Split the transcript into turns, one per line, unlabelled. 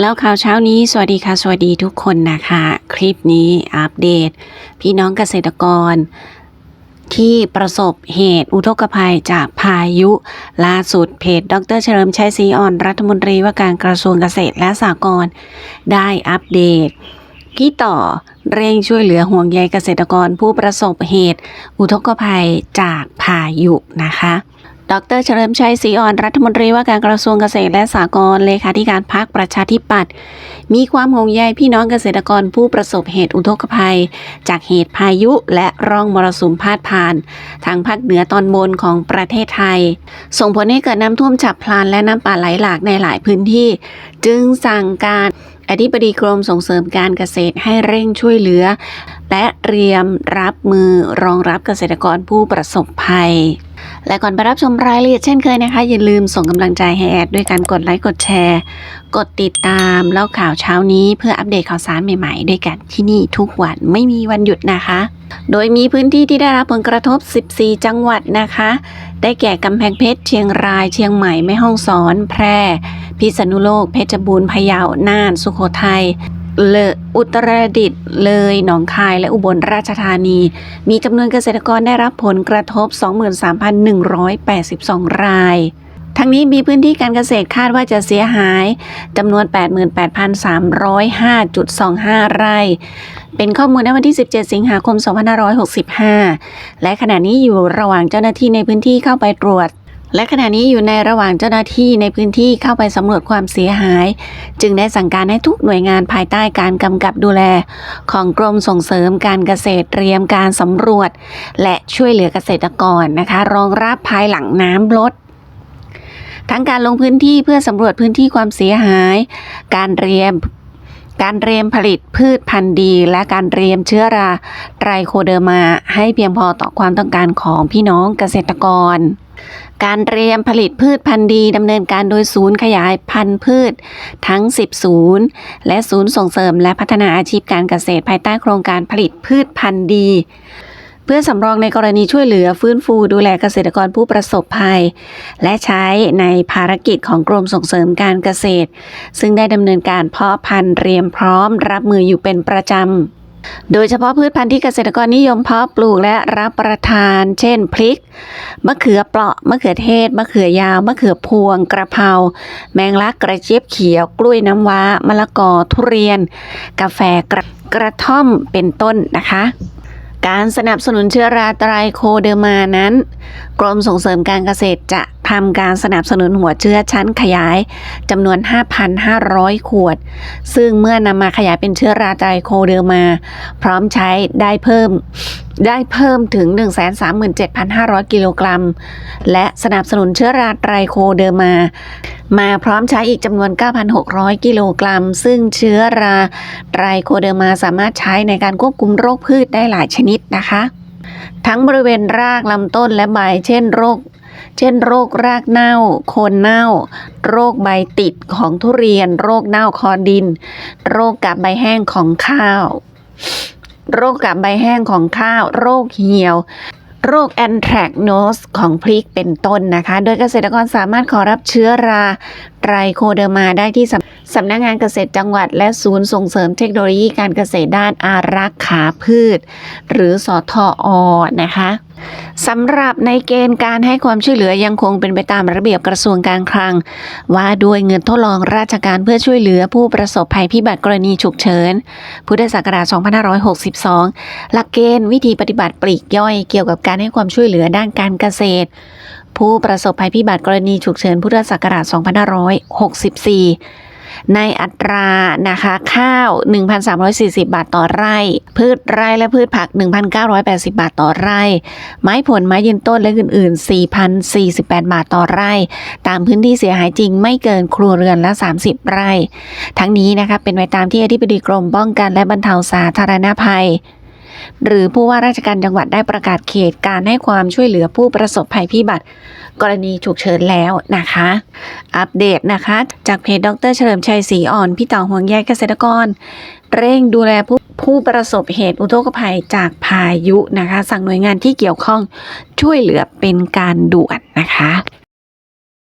แล้วข่าวเช้านี้สวัสดีค่ะ สวัสดีทุกคนนะคะ คลิปนี้อัปเดต พี่น้องเกษตรกร ที่ประสบเหตุอุทกภัยจากพายุล่าสุดเพจ ดรเฉลิมชัยศรีอ่อนรัฐมนตรีว่าการกระทรวงเกษตรและสหกรณ์ได้อัปเดตพี่ต่อเร่งช่วยเหลือห่วงใยเกษตรกรผู้ประสบเหตุ อุทกภัยจากพายุนะคะ ดรเฉลิมชัยศรีอ่อนรัฐมนตรีว่าการกระทรวงเกษตรและสหกรณ์เลขาธิการพรรคประชาธิปัตย์มีความห่วงใยพี่น้องเกษตรกรผู้ประสบเหตุอุทกภัย จากเหตุพายุและร่องมรสุมพาดผ่านทางภาคเหนือตอนบนของประเทศไทย ส่งผลให้เกิดน้ำท่วมฉับพลันและน้ำป่าไหลหลากในหลายพื้นที่ จึงสั่งการอธิบดีกรมส่งเสริมการเกษตรให้เร่งช่วยเหลือ และเตรียมรับมือรองรับเกษตรกรผู้ประสบภัย และก่อนไปรับชมรายละเอียดเช่นเคยนะคะ อย่าลืมส่งกำลังใจให้แอดด้วยการกดไลค์กดแชร์ กดติดตามเล่าข่าวเช้านี้เพื่ออัปเดตข่าวสารใหม่ๆ ด้วยกันที่นี่ทุกวันไม่มีวันหยุดนะคะ โดยมีพื้นที่ที่ได้รับผลกระทบ 14 จังหวัดนะคะ ได้แก่กำแพงเพชรเชียงราย เชียงใหม่แม่ฮ่องสอน แพร่ พิษณุโลก เพชรบูรณ์พะเยาน่าน สุโขทัย เลอุตรดิตถ์เลยหนองคายและอุบลราชธานี มีจำนวนเกษตรกรได้รับผลกระทบ 23,182 รายทั้งนี้มีพื้นที่การเกษตรคาดว่าจะเสียหายจำนวน 88,305.25 ไร่ เป็นข้อมูลในวันที่ 17 สิงหาคม 2565 และขณะนี้อยู่ระหว่างเจ้าหน้าที่ในพื้นที่เข้าไปตรวจ และขณะนี้อยู่ในระหว่างเจ้าหน้าที่ในพื้นที่เข้าไปสำรวจความเสียหาย จึงได้สั่งการให้ทุกหน่วยงานภายใต้การกำกับดูแล ของกรมส่งเสริมการเกษตรเตรียมการสำรวจ และช่วยเหลือเกษตรกรนะคะ รองรับภายหลังน้ำลดทั้งการลงพื้นที่เพื่อสำรวจพื้นที่ความเสียหาย การเตรียม การเตรียมผลิตพืชพันธุ์ดี และการเตรียมเชื้อราไตรโคเดอร์มาให้เพียงพอต่อความต้องการของพี่น้องเกษตรกร การเตรียมผลิตพืชพันธุ์ดีดำเนินการโดยศูนย์ขยายพันธุ์พืช ทั้ง 10 ศูนย์ และศูนย์ส่งเสริมและพัฒนาอาชีพการเกษตรภายใต้โครงการผลิตพืชพันธุ์ดี เพื่อสำรองในกรณีช่วยเหลือฟื้นฟูดูแลเกษตรกรผู้ประสบภัย และใช้ในภารกิจของกรมส่งเสริมการเกษตร ซึ่งได้ดำเนินการเพาะพันธุ์เตรียมพร้อม รับมืออยู่เป็นประจำโดยเฉพาะพืชพันธุ์ที่เกษตรกรนิยมเพาะปลูกและรับประทาน เช่น พริก มะเขือเปราะ มะเขือเทศ มะเขือยาว มะเขือพวง กระเพรา แมงลัก กระเจี๊ยบเขียว กล้วยน้ำว้า มะละกอ ทุเรียน กาแฟ กระกระท่อม เป็นต้นนะคะ การสนับสนุนเชื้อราไตรโคเดอร์มานั้น กรมส่งเสริมการเกษตรจะทำการสนับสนุนหัวเชื้อชั้นขยายจำนวน 5,500 ขวด ซึ่งเมื่อนำมาขยายเป็นเชื้อราไตรโคเดอร์มา พร้อมใช้ได้เพิ่ม ได้เพิ่มถึง 137,500 กิโลกรัม และสนับสนุนเชื้อราไตรโคเดอร์มา มาพร้อมใช้อีกจำนวน 9,600 กิโลกรัม ซึ่งเชื้อราไตรโคเดอร์มาสามารถใช้ในการควบคุมโรคพืชได้หลายชนิดนะคะ ทั้งบริเวณรากลำต้นและใบ เช่นโรคเช่นโรครากเน่า โคนเน่า โรคใบติดของทุเรียน โรคเน่าคอดิน โรคกับใบแห้งของข้าว โรคกับใบแห้งของข้าว โรคเหี่ยว โรคแอนแทรกโนสของพริกเป็นต้นนะคะ โดยเกษตรกรสามารถขอรับเชื้อราไตรโคเดอร์มาได้ที่สำสำนักงานเกษตรจังหวัด และศูนย์ส่งเสริมเทคโนโลยีการเกษตรด้านอารักขาพืช หรือสทออนะคะ สำหรับในเกณฑ์การให้ความช่วยเหลือยังคงเป็นไปตามระเบียบกระทรวงการคลัง ว่าด้วยเงินทดลองราชการเพื่อช่วยเหลือผู้ประสบภัยพิบัติกรณีฉุกเฉิน พุทธศักราช 2562 หลักเกณฑ์วิธีปฏิบัติปลีกย่อยเกี่ยวกับการให้ความช่วยเหลือด้านการเกษตร ผู้ประสบภัยพิบัติกรณีฉุกเฉินพุทธศักราช 2564 ในอัตรานะคะข้าว 1,340 บาทต่อไร่ พืชไร่และพืชผัก 1,980 บาทต่อไร่ ไม้ผลไม้ยืนต้นและอื่น ๆ 4,048 บาทต่อไร่ ตามพื้นที่เสียหายจริงไม่เกินครัวเรือนละ 30 ไร่ ทั้งนี้นะคะเป็นไปตามที่อธิบดีกรมป้องกันและบรรเทาสาธารณภัย หรือผู้ว่าราชการจังหวัดได้ประกาศเขตการให้ความช่วยเหลือผู้ประสบภัยพิบัติ กรณีฉุกเฉินแล้วนะคะ อัปเดตนะคะ จากเพจดรเฉลิมชัยศรีอ่อนพี่ต่อห่วงใยเกษตรกร เร่งดูแลผู้ผู้ประสบเหตุอุทกภัยจากพายุนะคะ สั่งหน่วยงานที่เกี่ยวข้องช่วยเหลือเป็นการด่วนนะคะ